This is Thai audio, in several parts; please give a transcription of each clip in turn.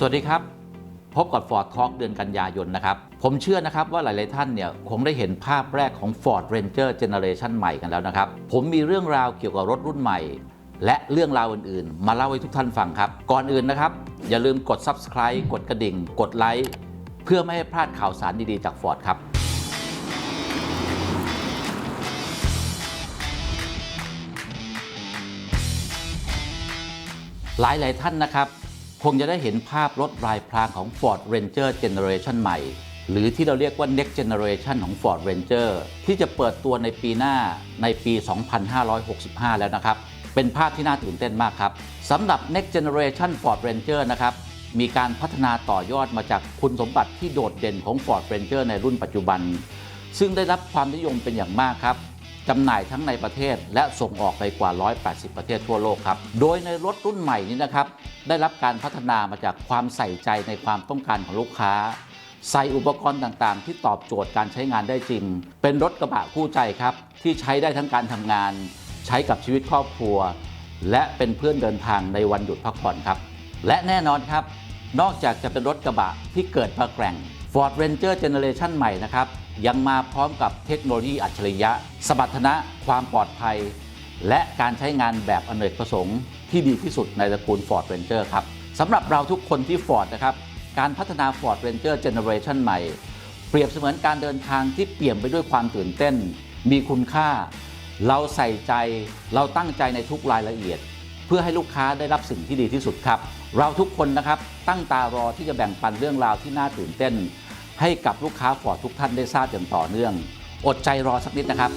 สวัสดีครับ พบกับ Ford Talk เดือนกันยายนนะครับ ผมเชื่อนะครับว่าหลาย ๆ ท่านเนี่ยคงได้เห็นภาพแรกของ Ford Ranger Generation ใหม่กันแล้วนะครับ ผมมีเรื่องราวเกี่ยวกับรถรุ่นใหม่ และเรื่องราวอื่น ๆ มาเล่าให้ทุกท่านฟังครับ ก่อนอื่นนะครับ อย่าลืมกด Subscribe กดกระดิ่ง กดไลค์เพื่อไม่ให้พลาดข่าวสารดี ๆ จาก Ford ครับหลายหลายๆท่านนะครับ คงจะได้เห็นภาพรถรายพรางของ Ford Ranger Generation ใหม่ หรือที่เราเรียกว่า Next Generation ของ Ford Ranger ที่จะเปิดตัวในปีหน้าในปี 2565 แล้วนะครับ เป็นภาพที่น่าตื่นเต้นมากครับสำหรับ Next Generation Ford Ranger นะครับมีการพัฒนาต่อยอดมาจากคุณสมบัติที่โดดเด่นของ Ford Ranger ในรุ่นปัจจุบัน ซึ่งได้รับความนิยมเป็นอย่างมากครับจำหน่ายทั้งในประเทศและส่งออกไปกว่า 180 ประเทศทั่วโลกครับ โดยในรถรุ่นใหม่นี้นะครับ ได้รับการพัฒนามาจากความใส่ใจในความต้องการของลูกค้า ใส่อุปกรณ์ต่างๆ ที่ตอบโจทย์การใช้งานได้จริง เป็นรถกระบะคู่ใจครับ ที่ใช้ได้ทั้งการทำงาน ใช้กับชีวิตครอบครัว และเป็นเพื่อนเดินทางในวันหยุดพักผ่อนครับ และแน่นอนครับ นอกจากจะเป็นรถกระบะที่เกิดมาแกร่ง Ford Ranger Generation ใหม่นะครับยังมาพร้อมกับเทคโนโลยีอัจฉริยะ สมรรถนะ ความปลอดภัย และการใช้งานแบบอเนกประสงค์ ที่ดีที่สุดในตระกูล Ford Ranger ครับสำหรับเราทุกคนที่ Ford นะครับ การพัฒนา Ford Ranger Generation ใหม่ เปรียบเสมือนการเดินทางที่เปี่ยมไปด้วยความตื่นเต้น มีคุณค่า เราใส่ใจ เราตั้งใจในทุกรายละเอียด เพื่อให้ลูกค้าได้รับสิ่งที่ดีที่สุดครับ เราทุกคนนะครับตั้งตารอที่จะแบ่งปันเรื่องราวที่น่าตื่นเต้น ให้กับลูกค้าฟอร์ดทุกท่านได้ทราบอย่างต่อเนื่อง อดใจรอสักนิดนะครับ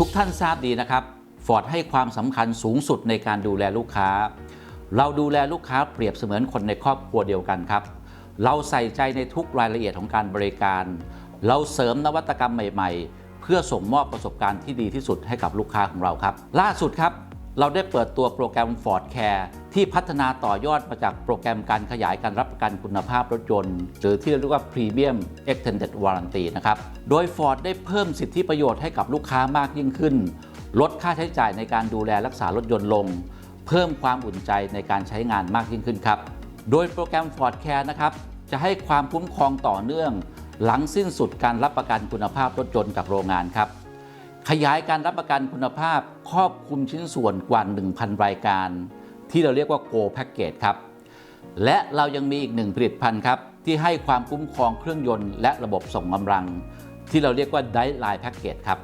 ทุกท่านทราบดีนะครับฟอร์ดให้ความสำคัญสูงสุดในการดูแลลูกค้า เราดูแลลูกค้าเปรียบเสมือนคนในครอบครัวเดียวกันครับ เราใส่ใจในทุกรายละเอียดของการบริการ เราเสริมนวัตกรรมใหม่ ๆ เพื่อส่งมอบประสบการณ์ที่ดีที่สุดให้กับลูกค้าของเราครับ ล่าสุดครับ เราได้เปิดตัวโปรแกรม Ford Care ที่พัฒนาต่อยอดมาจากโปรแกรมการขยายการรับประกันคุณภาพรถยนต์ หรือที่เรียกว่า Premium Extended Warranty นะครับ โดย Ford ได้เพิ่มสิทธิประโยชน์ให้กับลูกค้ามากยิ่งขึ้น ลดค่าใช้จ่ายในการดูแลรักษารถยนต์ลง เพิ่มความอุ่นใจในการใช้งานมากยิ่งขึ้นครับ โดยโปรแกรม Ford Care นะครับจะให้ความคุ้มครองต่อเนื่อง หลังสิ้นสุดการรับประกันคุณภาพรถยนต์จากโรงงานครับ ขยายการรับประกันคุณภาพครอบคลุมชิ้นส่วนกว่า 1,000 รายการ ที่เราเรียกว่า Go Package ครับ และเรายังมีอีกหนึ่งผลิตภัณฑ์ครับ ที่ให้ความคุ้มครองเครื่องยนต์และระบบส่งกำลัง ที่เราเรียกว่า Dive Line Package ครับ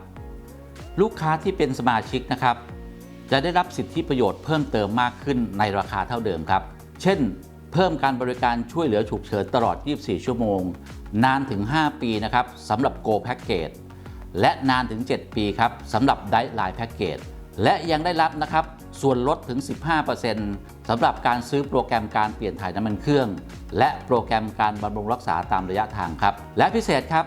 ลูกค้าที่เป็นสมาชิกนะครับ จะได้รับสิทธิประโยชน์เพิ่มเติมมากขึ้นในราคาเท่าเดิมครับ เช่น เพิ่มการบริการช่วยเหลือฉุกเฉินตลอด 24 ชั่วโมง นานถึง 5 ปีนะครับสำหรับ Go Package และนานถึง 7 ปีครับสำหรับ d i ไลน์แพ็กเกจและยังได้รับนะครับส่วนลดถึง 15%สำหรับการซื้อโปรแกรมการเปลี่ยนถ่ายน้ำมันเครื่อง และโปรแกรมการบำรุงรักษาตามระยะทางครับ และพิเศษครับ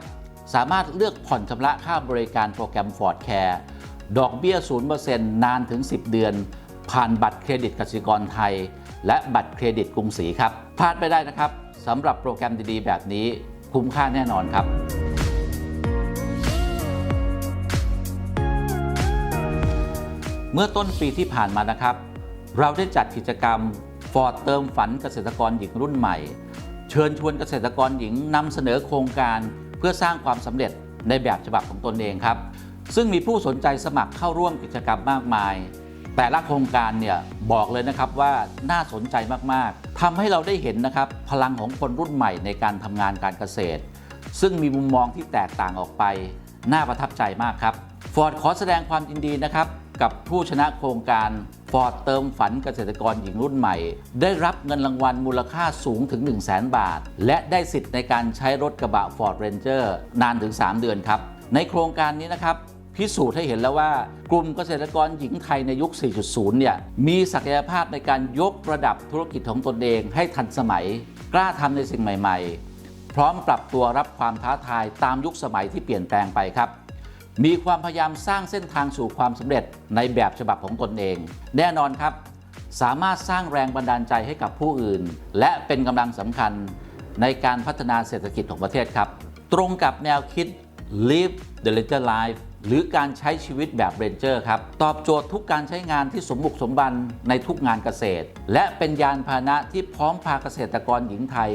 สามารถเลือกผ่อนชำระค่าบริการโปรแกรม Ford Care ดอกเบี้ย 0%นานถึง 10 เดือน ผ่านบัตรเครดิตกสิกรไทย และบัตรเครดิตกรุงศรีครับพลาดไม่ได้นะครับสำหรับโปรแกรมดีๆ แบบนี้คุ้มค่าแน่นอนครับ เมื่อต้นปีที่ผ่านมานะครับ เราได้จัดกิจกรรม Ford เติมฝันเกษตรกรหญิงรุ่นใหม่ เชิญชวนเกษตรกรหญิงนำเสนอโครงการเพื่อสร้างความสำเร็จในแบบฉบับของตนเองครับ ซึ่งมีผู้สนใจสมัครเข้าร่วมกิจกรรมมากมาย แต่ละโครงการเนี่ยบอกเลยนะครับว่าน่าสนใจมากๆทำให้เราได้เห็นนะครับพลังของคนรุ่นใหม่ในการทำงานการเกษตร ซึ่งมีมุมมองที่แตกต่างออกไป น่าประทับใจมากครับฟอร์ดขอแสดงความยินดีนะครับ กับผู้ชนะโครงการฟอร์ดเติมฝันเกษตรกรหญิงรุ่นใหม่ ได้รับเงินรางวัลมูลค่าสูงถึง 1 0 0 0 0แบาท และได้สิทธิ์ในการใช้รถกระบะ Ford Ranger นานถึง 3 เดือนครับ ในโครงการนี้นะครับพิสูจน์ให้เห็นแล้วว่ากลุ่มเกษตรกรหญิงไทยในยุค 4.0 เนี่ยมีศักยภาพในการยกระดับธุรกิจของตนเองให้ทันสมัย กล้าทำในสิ่งใหม่ ๆ พร้อมปรับตัวรับความท้าทายตามยุคสมัยที่เปลี่ยนแปลงไปครับ มีความพยายามสร้างเส้นทางสู่ความสำเร็จในแบบฉบับของตนเอง แน่นอนครับ สามารถสร้างแรงบันดาลใจให้กับผู้อื่น และเป็นกำลังสำคัญในการพัฒนาเศรษฐกิจของประเทศครับ ตรงกับแนวคิด live the little life หรือการใช้ชีวิตแบบเรนเจอร์ครับ ตอบโจทย์ทุกการใช้งานที่สมบุกสมบันในทุกงานเกษตร และเป็นยานพาหนะที่พร้อมพาเกษตรกรหญิงไทย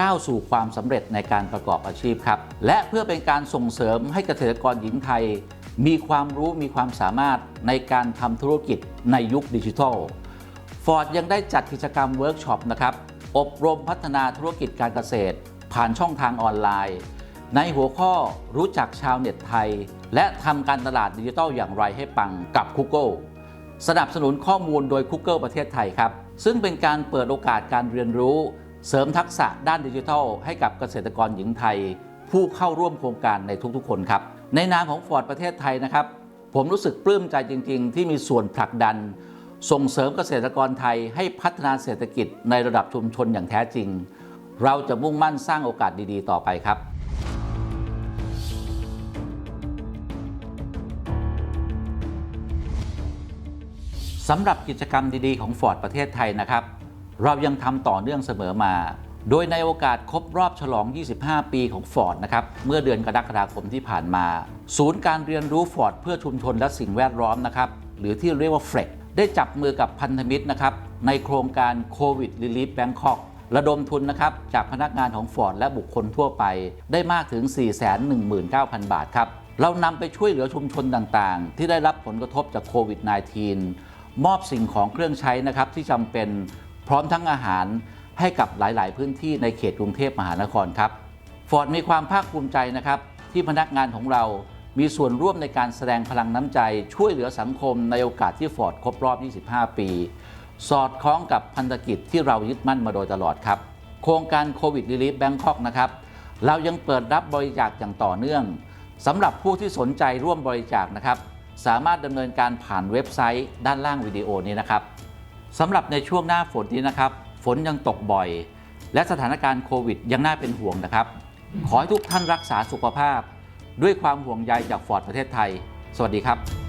ก้าวสู่ความสำเร็จในการประกอบอาชีพครับ และเพื่อเป็นการส่งเสริมให้เกษตรกรหญิงไทย มีความรู้มีความสามารถในการทำธุรกิจในยุคดิจิทัลฟอร์ดยังได้จัดกิจกรรมเวิร์กช็อปนะครับ อบรมพัฒนาธุรกิจการเกษตร ผ่านช่องทางออนไลน์ ในหัวข้อรู้จักชาวเน็ตไทย และทำการตลาดดิจิทัลอย่างไรให้ปังกับ Google สนับสนุนข้อมูลโดย Google ประเทศไทยครับ ซึ่งเป็นการเปิดโอกาสการเรียนรู้ เสริมทักษะด้านดิจิทัล ให้กับเกษตรกรหญิงไทย ผู้เข้าร่วมโครงการในทุกๆ คนครับ ในนามของ Ford ประเทศไทยนะครับ ผมรู้สึกปลื้มใจจริง ๆ ที่มีส่วนผลักดัน ส่งเสริมเกษตรกรไทยให้พัฒนาเศรษฐกิจในระดับชุมชนอย่างแท้จริง เราจะมุ่งมั่นสร้างโอกาสดีๆ ต่อไปครับสำหรับกิจกรรมดีๆของ Ford ประเทศไทยนะครับ เรายังทำต่อเนื่องเสมอมา โดยในโอกาสครบรอบฉลอง 25 ปีของ Ford นะครับ เมื่อเดือนกรกฎาคมที่ผ่านมา ศูนย์การเรียนรู้ Ford เพื่อชุมชนและสิ่งแวดล้อมนะครับ หรือที่เรียกว่า f r e c ได้จับมือกับพันธมิตรนะครับ ในโครงการ COVID Relief Bangkok ระดมทุนนะครับ จากพนักงานของ Ford และบุคคลทั่วไป ได้มากถึง 419,000 บาทครับ เรานำไปช่วยเหลือชุมชนต่างๆ ที่ได้รับผลกระทบจากโควิด -19 มอบสิ่งของเครื่องใช้นะครับที่จำเป็น พร้อมทั้งอาหารให้กับหลาย ๆ พื้นที่ในเขตกรุงเทพมหานครครับฟอร์ดมีความภาคภูมิใจนะครับที่พนักงานของเรามีส่วนร่วมในการแสดงพลังน้ำใจช่วยเหลือสังคมในโอกาสที่ฟอร์ดครบรอบ 25 ปี สอดคล้องกับพันธกิจที่เรายึดมั่นมาโดยตลอดครับ โครงการโควิด r ีลีฟแบงคอกนะครับเรายังเปิดรับบริจาคอย่างต่อเนื่องสำหรับผู้ที่สนใจร่วมบริจาคนะครับ สามารถดำเนินการผ่านเว็บไซต์ด้านล่างวิดีโอนี้นะครับ สำหรับในช่วงหน้าฝนนี้นะครับ ฝนยังตกบ่อย และสถานการณ์โควิดยังน่าเป็นห่วงนะครับ ขอให้ทุกท่านรักษาสุขภาพ ด้วยความห่วงใยจากฟอร์ดประเทศไทย สวัสดีครับ